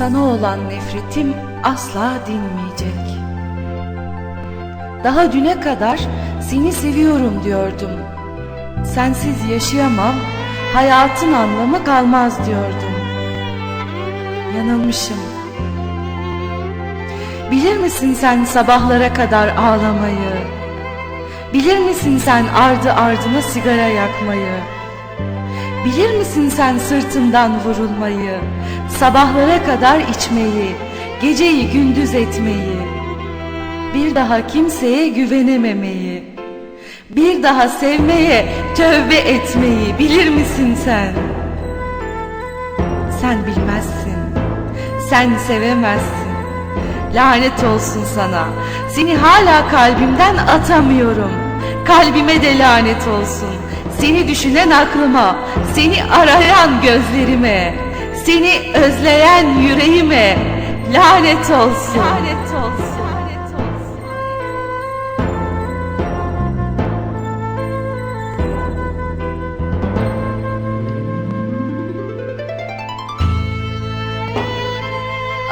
Sana olan nefretim asla dinmeyecek. Daha düne kadar seni seviyorum diyordum. Sensiz yaşayamam, hayatın anlamı kalmaz diyordum. Yanılmışım. Bilir misin sen sabahlara kadar ağlamayı? Bilir misin sen ardı ardına sigara yakmayı? Bilir misin sen sırtından vurulmayı, sabahlara kadar içmeyi, geceyi gündüz etmeyi, bir daha kimseye güvenememeyi, bir daha sevmeye tövbe etmeyi bilir misin sen? Sen bilmezsin, sen sevemezsin. Lanet olsun sana. Seni hala kalbimden atamıyorum. Kalbime de lanet olsun. Seni düşünen aklıma, seni arayan gözlerime, seni özleyen yüreğime lanet olsun. Lanet olsun.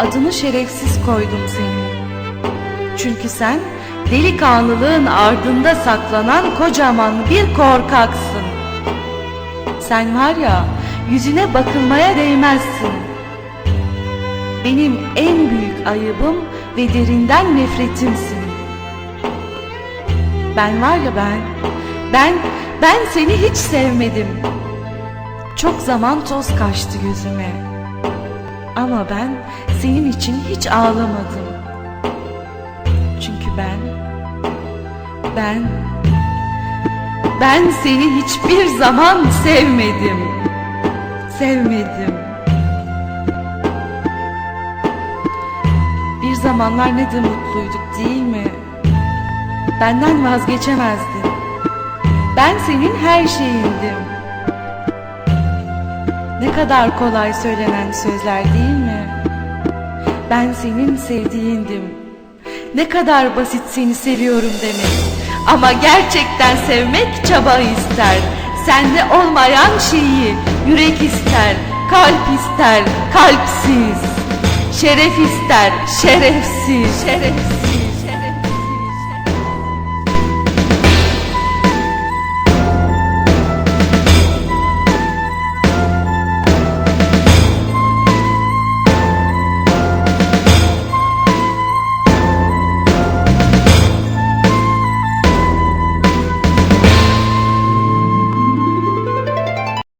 Adını şerefsiz koydum senin. Çünkü sen delikanlılığın ardında saklanan kocaman bir korkaksın. Sen var ya yüzüne bakılmaya değmezsin. Benim en büyük ayıbım ve derinden nefretimsin. Ben var ya ben, ben, ben seni hiç sevmedim. Çok zaman toz kaçtı gözüme. Ama ben senin için hiç ağlamadım. Çünkü ben, ben, ben seni hiçbir zaman sevmedim. Sevmedim. Bir zamanlar ne de mutluyduk değil mi? Benden vazgeçemezdin. Ben senin her şeyindim. Ne kadar kolay söylenen sözler değil mi? Ben senin sevdiğindim. Ne kadar basit seni seviyorum demek. Ama gerçekten sevmek çaba ister. Sende olmayan şeyi yürek ister, kalp ister, kalpsiz. Şeref ister, şerefsiz, şerefsiz.